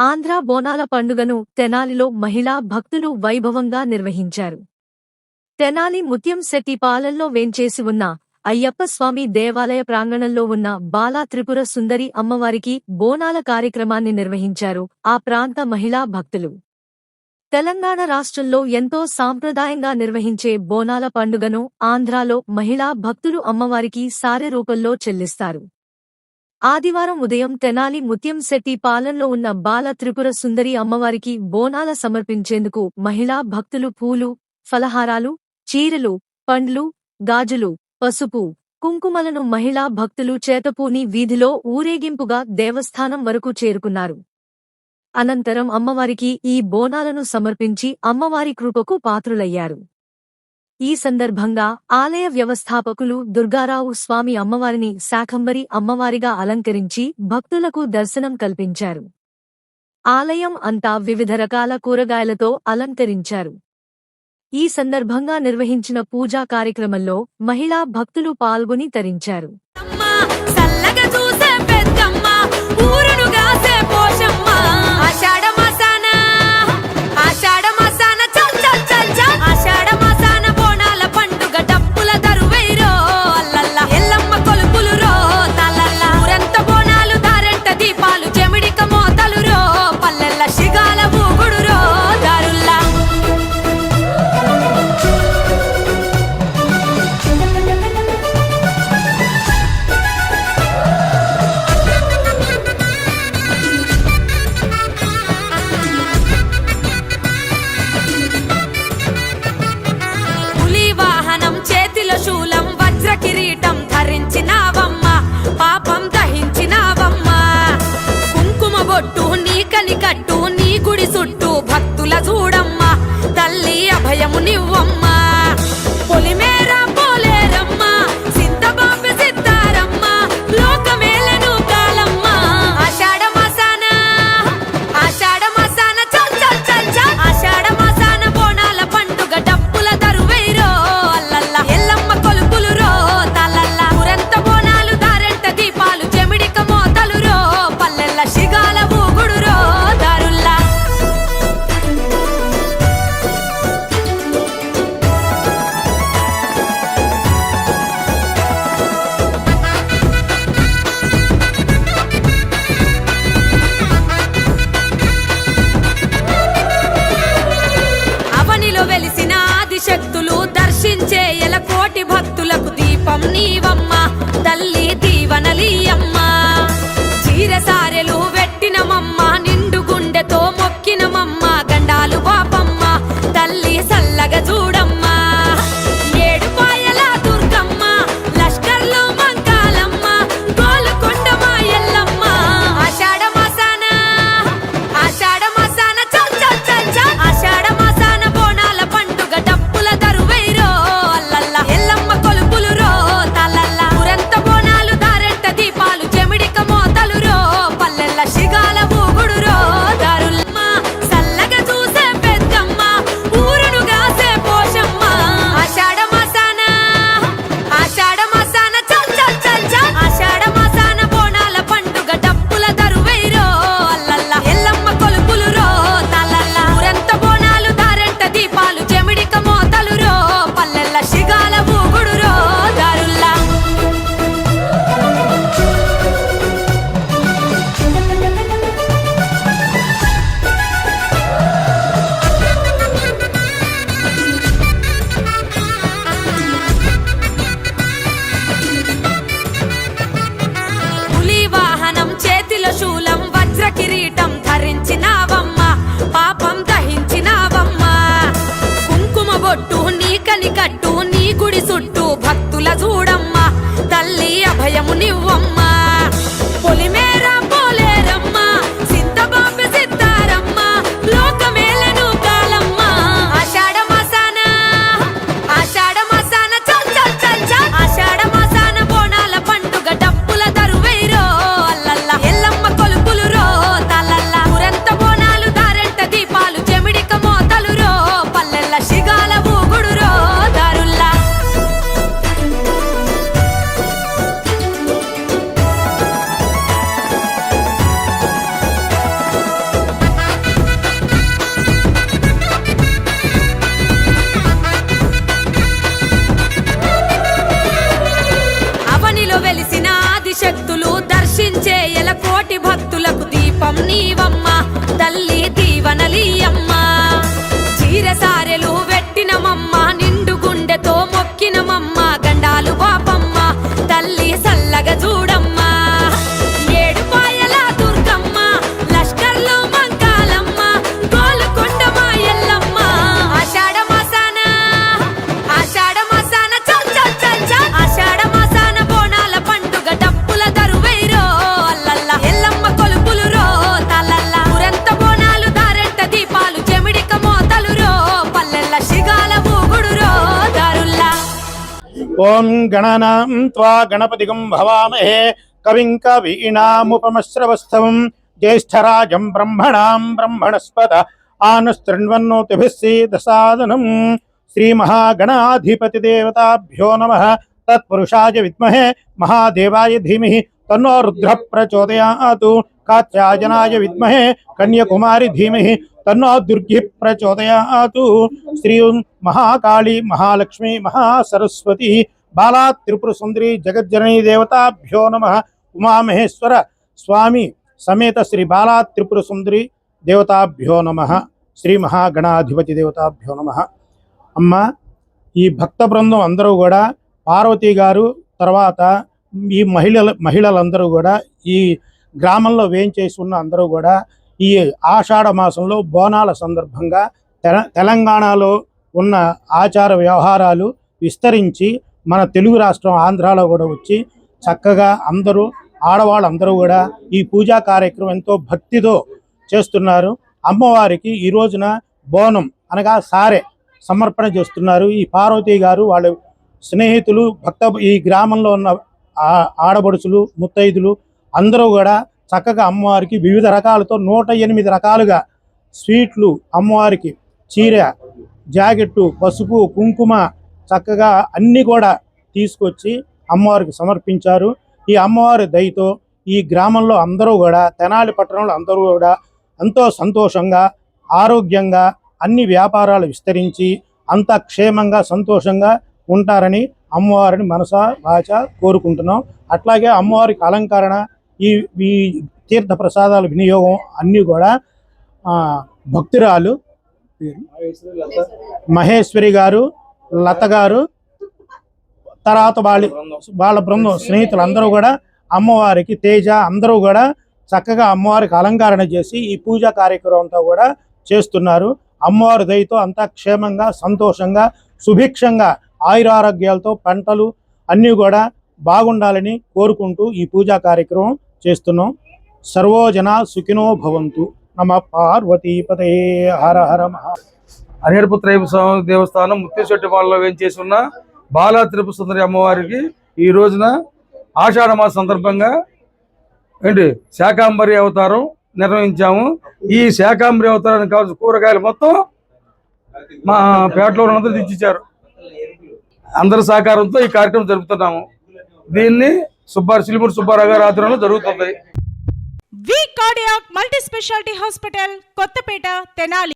ఆంధ్ర బోనాల పండుగను తెనాలిలో మహిళా భక్తులు వైభవంగా నిర్వహించారు. తెనాలి ముత్యం శెట్టి పాలల్లో వేంచేసి ఉన్న అయ్యప్ప స్వామి దేవాలయ ప్రాంగణంలో ఉన్న బాలా త్రిపుర సుందరి అమ్మవారికి బోనాల కార్యక్రమాన్ని నిర్వహించారు ఆ ప్రాంత మహిళా భక్తులు. తెలంగాణ రాష్ట్రంలో ఎంతో సాంప్రదాయంగా నిర్వహించే బోనాల పండుగను ఆంధ్రాలో మహిళా భక్తులు అమ్మవారికి సారె రూపంలో చెల్లిస్తారు. ఆదివారం ఉదయం తెనాలి ముత్యం శెట్టి పాలెంలో ఉన్న బాల త్రిపుర సుందరి అమ్మవారికి బోనాల సమర్పించేందుకు మహిళా భక్తులు పూలు ఫలహారాలు చీరలు పండ్లు గాజులు పసుపు కుంకుమలను మహిళా భక్తులు చేతపూని వీధిలో ఊరేగింపుగా దేవస్థానం వరకు చేరుకున్నారు. అనంతరం అమ్మవారికి ఈ బోనాలను సమర్పించి అమ్మవారి కృపకు పాత్రులయ్యారు. ఈ సందర్భంగా ఆలయ వ్యవస్థాపకులు దుర్గారావు స్వామి అమ్మవారిని శాకంబరి అమ్మవారిగా అలంకరించి భక్తులకు దర్శనం కల్పించారు. ఆలయం అంతా వివిధ రకాల కూరగాయలతో అలంకరించారు. ఈ సందర్భంగా నిర్వహించిన పూజా కార్యక్రమంలో మహిళా భక్తులు పాల్గొని తరించారు. కట్టు నీ గుడి చుట్టూ భక్తుల చూడమ్మా. తల్లి అభయము త్రిశూలం వజ్ర కిరీటం ధరించినావమ్మ పాపం దహించినావమ్మ. కుంకుమ బొట్టు నీకని కట్టు నీ గుడి చుట్టూ భక్తుల చూడమ్మ తల్లి అభయము నివ్వమ్మా ओम गणना गणपति गणपतिगं भवामहे। कविं कवीनामुपमश्रवस्तवं ज्येष्ठराज ब्रह्मणां ब्रह्मणस्पद आनुस्तृण्वन्नोतिभिः श्री महागणाधिपतिदेवताभ्यो नम। तत्षाज विमहे महादेवाय धीमे तनो रुद्र प्रचोदयात। कात्यायनाय विमहे कन्याकुमारी धीमे తన్నో దుర్గి ప్రచోదయాతు. శ్రీ మహాకాళి మహాలక్ష్మి మహాసరస్వతి బాలా త్రిపుర సుందరి జగజ్జననీ దేవతాభ్యో నమ. ఉమామహేశ్వర స్వామి సమేత శ్రీ బాలా త్రిపుర సుందరి దేవతాభ్యో నమ. శ్రీ మహాగణాధిపతి దేవతాభ్యో నమ. అమ్మ ఈ భక్త బృందం అందరూ కూడా పార్వతి గారు తర్వాత ఈ మహిళల మహిళలందరూ కూడా ఈ గ్రామంలో వేంచేసి ఉన్న అందరూ కూడా ఈ ఆషాఢ మాసంలో బోనాల సందర్భంగా తెల- తెలంగాణలో ఉన్న ఆచార వ్యవహారాలు విస్తరించి మన తెలుగు రాష్ట్రం ఆంధ్రాలో కూడా వచ్చి చక్కగా అందరూ ఆడవాళ్ళందరూ కూడా ఈ పూజా కార్యక్రమం ఎంతో భక్తితో చేస్తున్నారు. అమ్మవారికి ఈ రోజున బోనం అనగా సారే సమర్పణ చేస్తున్నారు. ఈ పార్వతి గారు వాళ్ళ స్నేహితులు భక్త ఈ గ్రామంలో ఉన్న ఆ- ఆడబడుచులు ముత్తైదులు అందరూ కూడా చక్కగా అమ్మవారికి వివిధ రకాలతో నూట ఎనిమిది రకాలుగా స్వీట్లు అమ్మవారికి చీర జాకెట్టు పసుపు కుంకుమ చక్కగా అన్నీ కూడా తీసుకొచ్చి అమ్మవారికి సమర్పించారు. ఈ అమ్మవారి దయతో ఈ గ్రామంలో అందరూ కూడా తెనాలి పట్టణంలో అందరూ కూడా ఎంతో సంతోషంగా ఆరోగ్యంగా అన్ని వ్యాపారాలు విస్తరించి అంత క్షేమంగా సంతోషంగా ఉంటారని అమ్మవారిని మనస వాచ కోరుకుంటున్నాం. అట్లాగే అమ్మవారికి అలంకరణ ఈ ఈ తీర్థ ప్రసాదాల వినియోగం అన్నీ కూడా భక్తురాలు మహేశ్వరి గారు లత గారు తర్వాత వాళ్ళ వాళ్ళ బృందం స్నేహితులు అందరూ కూడా అమ్మవారికి తేజ అందరూ కూడా చక్కగా అమ్మవారికి అలంకరణ చేసి ఈ పూజా కార్యక్రమం అంతా కూడా చేస్తున్నారు. అమ్మవారి దయతో అంతా క్షేమంగా సంతోషంగా సుభిక్షంగా ఆయురారోగ్యాలతో పంటలు అన్నీ కూడా బాగుండాలని కోరుకుంటూ ఈ పూజా కార్యక్రమం చేస్తున్నాం. సర్వోజన సుఖినో భవంతు. నమ పార్వతీపతే. హర హర మహా. హరిహరపుత్రయ్య స్వామి దేవస్థానం ముత్తిశెట్టిపాలలో వేయించేసి ఉన్న బాలా తిరుపతి సుందరి అమ్మవారికి ఈ రోజున ఆషాఢ మాస సందర్భంగా ఏంటి శాకాంబరి అవతారం నిర్వహించాము ఈ శాకాంబరి అవతారానికి కావాల్సిన కూరగాయలు మొత్తం మా పేటలో ఉన్నంతా తెచ్చిచ్చారు. అందరి సహకారంతో ఈ కార్యక్రమం జరుపుతున్నాము. దీన్ని సుబ్బారు సిలిమూరు సుబ్బారావు గారి ఆధ్వర్యంలో జరుగుతుంది. V cardiac multi speciality hospital Kothapeta Tenali.